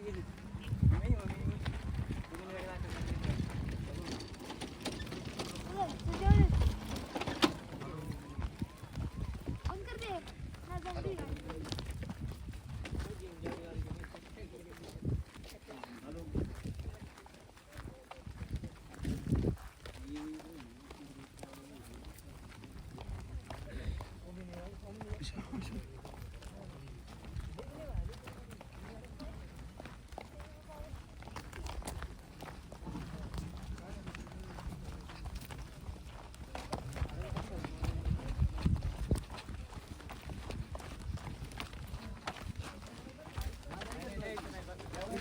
ಆಗಿದ್ದೀನಿ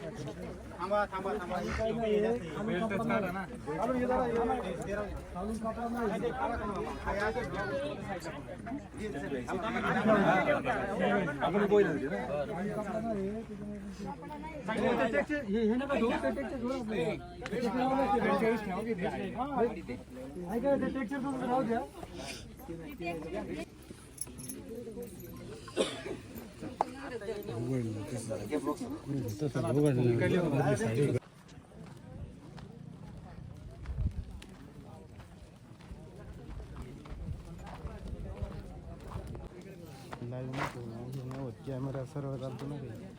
बरं टाकून आणलं त्यांनी गाडी कशी काढली? कॅमेरा सर्व चालतो ना काही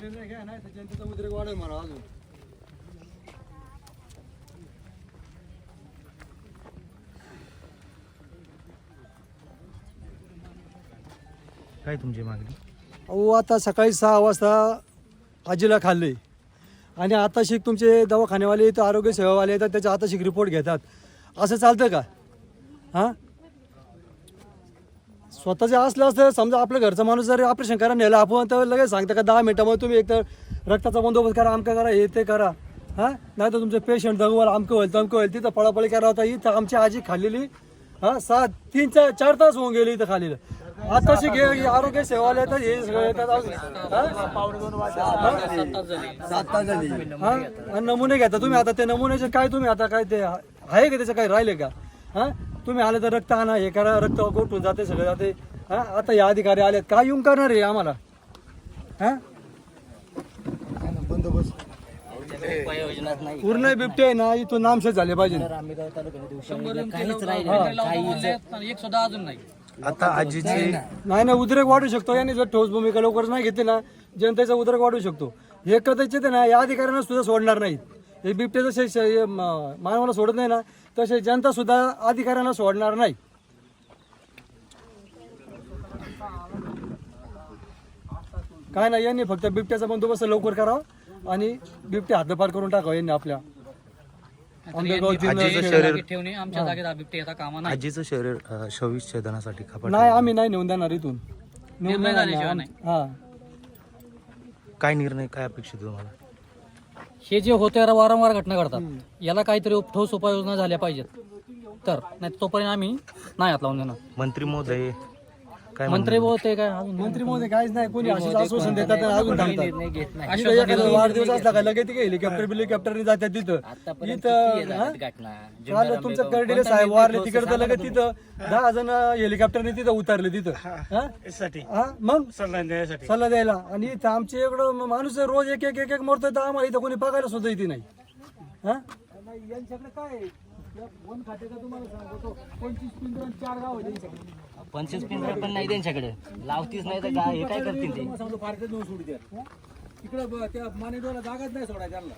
निर्णय घ्या नाही तर जनतेचा उद्रेक वाढेल मला अजून काय तुमची मागणी? अहो आता सकाळी सहा वाजता आजीला खाल्ले. आणि आता शिक तुमचे दवाखानेवाले येतात आरोग्य सेवावाले येतात त्याच्या आता शिक रिपोर्ट घेतात. असं चालतं का? हां? स्वतःचे असलं असतं समजा आपल्या घरचा माणूस जर ऑपरेशन करा नेलं आपण तर लगेच सांगता का दहा मिनिटामध्ये तुम्ही एक तर रक्ताचा बंदोबस्त करा आमका करा हे ते करा. हां? नाही तर तुमचे पेशंट दगवल आमकं होईल तमकं होईल तिथं पळापळी करा होता इथं आमची आजी खाल्लेली हां सात तीन चार चार तास होऊन गेले इथं खाल्लेलं. आता शिक हे आरोग्य सेवाले येतात हे सगळे येतात हां? हा? नमुने घेता तुम्ही आता ते नमुन्याचे काय तुम्ही आता काय ते आहे का त्याचं काही राहिले का? हा? तुम्ही आले तर रक्त आणा हे करा रक्त गोठून जाते सगळं जाते. हा? आता या अधिकारी आलेत. काय येऊन करणार आहे आम्हाला? हा? बंदोबस्त पूर्ण बिबटे आहे ना इथून नामशेष झाले पाहिजे. आंबेगाव तालुक्यात दिवशी काहीच राहिलं एक सुद्धा अजून नाही. आता आजीची नाही ना उद्रेक वाढू शकतो. यांनी जर ठोस भूमिका लवकर नाही घेतली ना जनतेचा उद्रेक वाढू शकतो. हे कदाचित आहे ना या अधिकाऱ्यांना सुद्धा सोडणार नाहीत. हे बिबटे जसे श- म- मानवाला सोडत नाही ना. तसे जनता सुद्धा अधिकाऱ्यांना सोडणार नाही. काय नाही यांनी फक्त बिबट्याचा बंदोबस्त लवकर करावा आणि बिबटे हद्दपार करून टाकावं यांनी आपल्या. आजीचं शरीर ठेवणे आमच्या जागेत बिबटे येता कामा नाही. आजीचं शरीर अं, शवीस छेदनासाठी नाही आम्ही नाही नेऊन देणार इथून. हा. काय निर्णय काय अपेक्षित आहे तुम्हाला? हे जे होते वारंवार घटना घडतात याला काहीतरी ठोस उपाययोजना झाल्या पाहिजेत. तर नाही तोपर्यंत आम्ही नाही हात लावून देणार. मंत्री महोदय काय मंत्री भाऊ ते काय अजून मंत्री महोदय काहीच नाही कोणी अशीच आश्वासन देतात आणि अजून थांबतात निर्णय घेत नाही. आणि एखादा वाढदिवस असला का? लगेच ते हेलिकॉप्टर बिलिकॉप्टरने जातात तिथं. आतापर्यंत इथं किती हा? घटना? तुमचं कर्डिले साहेब वारले तिकडे लगेच तिथं दहा जण हेलिकॉप्टरने तिथं उतरले तिथं. हा? हा? मग? सल्ला द्यायला. आणि इथं आमचे इकडं माणूस रोज एक एक एक एक मरतोय तर आम्हाला इथं कोणी बघायला सुद्धा येते नाही. हा? यांच्याकडे काय वन खात्याचा तुम्हाला सांगतो पंचवीस पिंजरा आणि चार गाव आहे त्यांच्याकडे. पंचवीस पिंजरा पण नाही त्यांच्याकडे. लावतीच नाही तर काय हे काय करतील ते? तुम्हाला सांगतो फारकत सोडू द्या. इकडे ब- त्या मानेडोला जागाच नाही सोडायला त्यांना.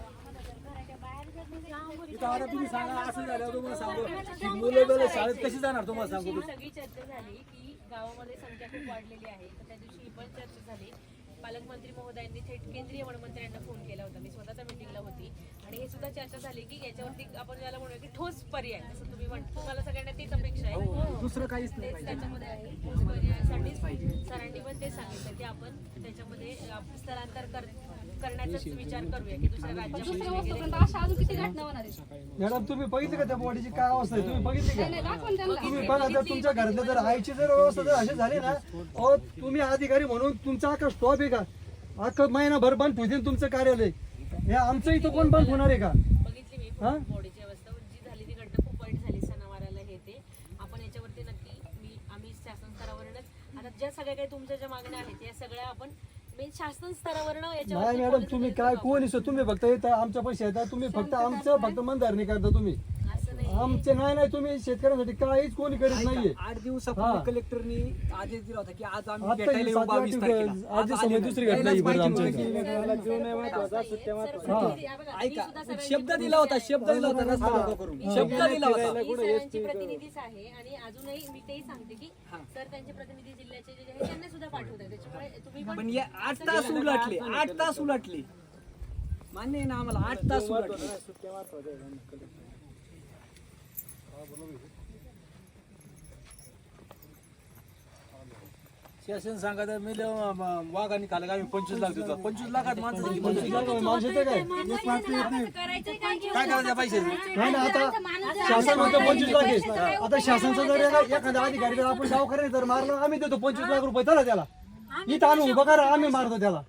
इथं आता तुम्ही सांगा असं झालं तुम्हाला सांगतो. की मुलं बिलं शाळेत कशी जाणार तुम्हाला सांगतो. ही सगळी चर्चा झाली की गावामध्ये संख्या खूप वाढलेली आहे. तर त्या दिवशी ही पण चर्चा झाली. पालकमंत्री महोदयांनी थेट केंद्रीय वनमंत्र्यांना फोन केला होता. मी स्वतःच्या मिटिंगला होती. आणि हे सुद्धा चर्चा झाली की याच्यावरती आपण ज्याला म्हणूया की ठोस पर्याय जसं तुम्ही म्हणतो तुम्हाला सगळ्यांना दुसरं काहीच नाही त्याच्यामध्ये आहे. पर्यायासाठीच सरांनी पण ते सांगितलं की आपण त्याच्यामध्ये स्थलांतर कर करण्याचाच विचार करूया की दुसऱ्या राज्यामध्ये वगैरे मॅडम तुम्ही बघितली का त्या बॉडीची काय अवस्था आहे? तुम्ही बघितली का? तुम्ही बघा जर तुमच्या घरातल्या जर आईची जर व्यवस्था जर अशी झाली ना अहो तुम्ही अधिकारी म्हणून तुमचा अख्खा स्टॉप आहे का? अख्खं महिनाभर बंद ठेवतील तुमचं कार्यालय. हे आमचं इथं कोण बंद होणार आहे का? बघितली मी हा अवस्था जी झाली ती घटना खूप वाईट झाली सणावाराला हे ते आपण याच्यावरती नक्की मी आम्ही शासन स्तरावरूनच आता ज्या सगळ्या काही तुमच्या ज्या मागण्या आहेत या सगळ्या आपण मेन शासन स्तरावरनं नाही मॅडम तुम्ही काय कोण तुम्ही फक्त येता आमच्या पैसे येतात तुम्ही फक्त आमचं फक्त मनधारणी करता तुम्ही. आमचे नाही नाही तुम्ही शेतकऱ्यांसाठी काहीच कोणी करीत नाहीये. आठ हा. दिवसापूर्वी कलेक्टरनी आदेश दिला होता की आज आम्ही आता ही येऊ सातव्या तारखेला. आज समोर दुसरी घटना ही बरं आमच्या इथे. ऐका शब्द दिला होता शब्द दिला होता रस्ता मोकळा करून. शब्द दिला होता. मी सरांची प्रतिनिधीच आहे आणि अजूनही मी तेही सांगते की सर त्यांचे प्रतिनिधी जिल्ह्याचे जे आहे त्यांना सुद्धा पाठवतात. त्याच्यामुळे तुम्ही पण पण या आठ तास उलटले आठ तास उलटले. मान्य आहे ना आम्हाला आठ तास उलटले. शासन सांगा तर मी वाघाने खाला का? आम्ही पंचवीस लाख देतो. पंचवीस लाखात माणसं माणूस येते काय काय करायचं पैसे? नाही ना आता शासन म्हणतं पंचवीस लाख आहे. आता शासनचा जर एका- एखादा अधिकारी जर आपण गावकऱ्याने जर मारलं आम्ही देतो पंचवीस लाख रुपये त्याला. त्याला इथं आणून उभं करा आम्ही मारतो त्याला.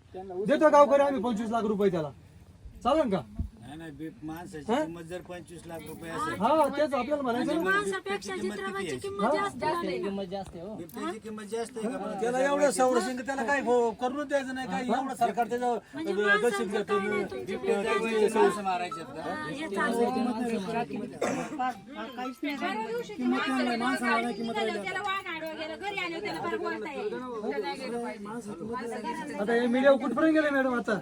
देतो गावकरी आम्ही पंचवीस लाख रुपये त्याला. चालेल का? माणसाची किंमत जर पंचवीस लाख रुपये असेल. हा तेच आपल्याला म्हणायचं ना. माणसापेक्षा चित्रवाची किंमत जास्त किंमत आहे हो. बिबट्याची किंमत जास्त आहे का त्याला एवढं संरक्षण की त्याला काय हो- करून द्यायचं नाही काय एवढं सरकार त्याचं दक्षिण घेतो बिबट्याचे माणसं मारायचे आहेत का? त्याला वाघ आडवा गेला घरी आले त्याला फार बोलता येईल. आता हे मीडिया कुठपर्यंत गेले मॅडम आता?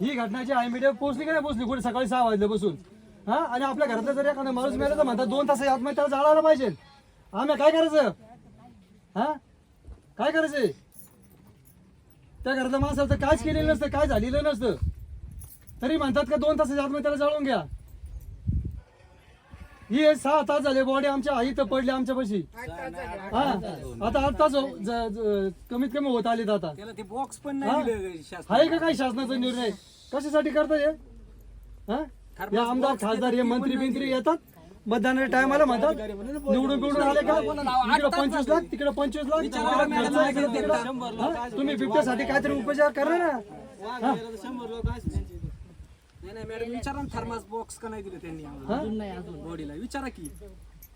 ही घटनाची आहे मीडिया पोहोचली का नाही पोहोचली? कुठे सकाळी सहा वाजल्यापासून. हा? आणि आपल्या घरातला जर एखादा माणूस मेला तर म्हणतात दोन तास आतमध्ये त्याला जाळायला पाहिजे. आम्ही काय करायचं? हा? काय करायचंय त्या घरातल्या माणसाला तर काहीच केलेलं नसतं काय झालेलं नसतं. तरी म्हणतात का दोन तासाच्या आतमध्ये त्याला जाळून घ्या. ही सहा तास झाले बॉडी आमच्या आई तर पडली आमच्यापाशी हा आता आठ तास हो- कमीत कमी होत आलीत आता. त्याला ते बॉक्स पण नाही दिलं आहे का काही शासनाचा निर्णय? कशासाठी करतात हे? हा? हे आमदार खासदार हे मंत्री बिंत्री येतात? मतदानाच्या टायमाला म्हणतात निवडून बिवडून आले का? इकडे पंचवीस लाख तिकडे पंचवीस लाख. तिकडे खर्च आहे, इकडे तिकडे. हा? तुम्ही बिबट्यासाठी काहीतरी उपचार करा ना. नाही नाही मॅडम विचारा ना थर्मास बॉक्स का नाही दिलं त्यांनी आम्हाला? बॉडीला विचारा की.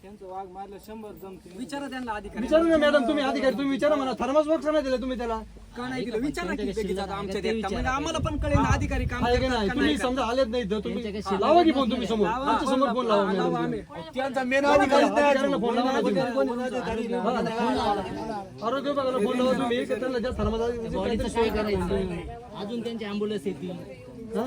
त्यांचं वाघ मारलं शंभर जमते विचारा त्यांना अधिकारी. विचारा ना मॅडम तुम्ही अधिकारी तुम्ही विचारा म्हणा थर्मास बॉक्स नाही दिला तुम्ही त्याला? का नाही दिलं? विचारा की लगेच आता आमच्या देखता. म्हणजे आम्हाला पण कळेल ना अधिकारी काम आहे का करतात नाही? का तुम्ही नाही समजा आलेच नाही तुम्ही लावा की फोन तुम्ही समोर. आमच्यासमोर फोन लावा लावा मॅडम. आम्ही. त्यांचा मेन अधिकाऱ्यांना फोन लावा ना तुम्ही. आरोग्य विभागाला फोन लावा तुम्ही की त्यांना ज्या थर्मास काहीतरी सोय करा म्हणून. अजून त्यांची अँब्युलन्स येतील. हा?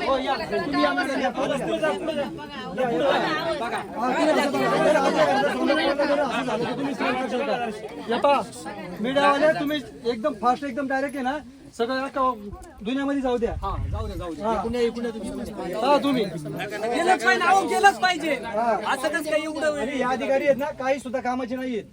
नाही, नाही. हो. हा, मीडियावाले तुम्ही एकदम फास्ट एकदम डायरेक्ट आहे ना सगळं अख्खा दुनियामध्ये जाऊ द्या हा जाऊ दे जाऊ दे हा. इकडून या, इकडून या तुम्ही. हा केलंच पाहिजे नाव केलंच पाहिजे असं काय एवढं हे अधिकारी आहेत ना काही सुद्धा कामाचे नाहीयेत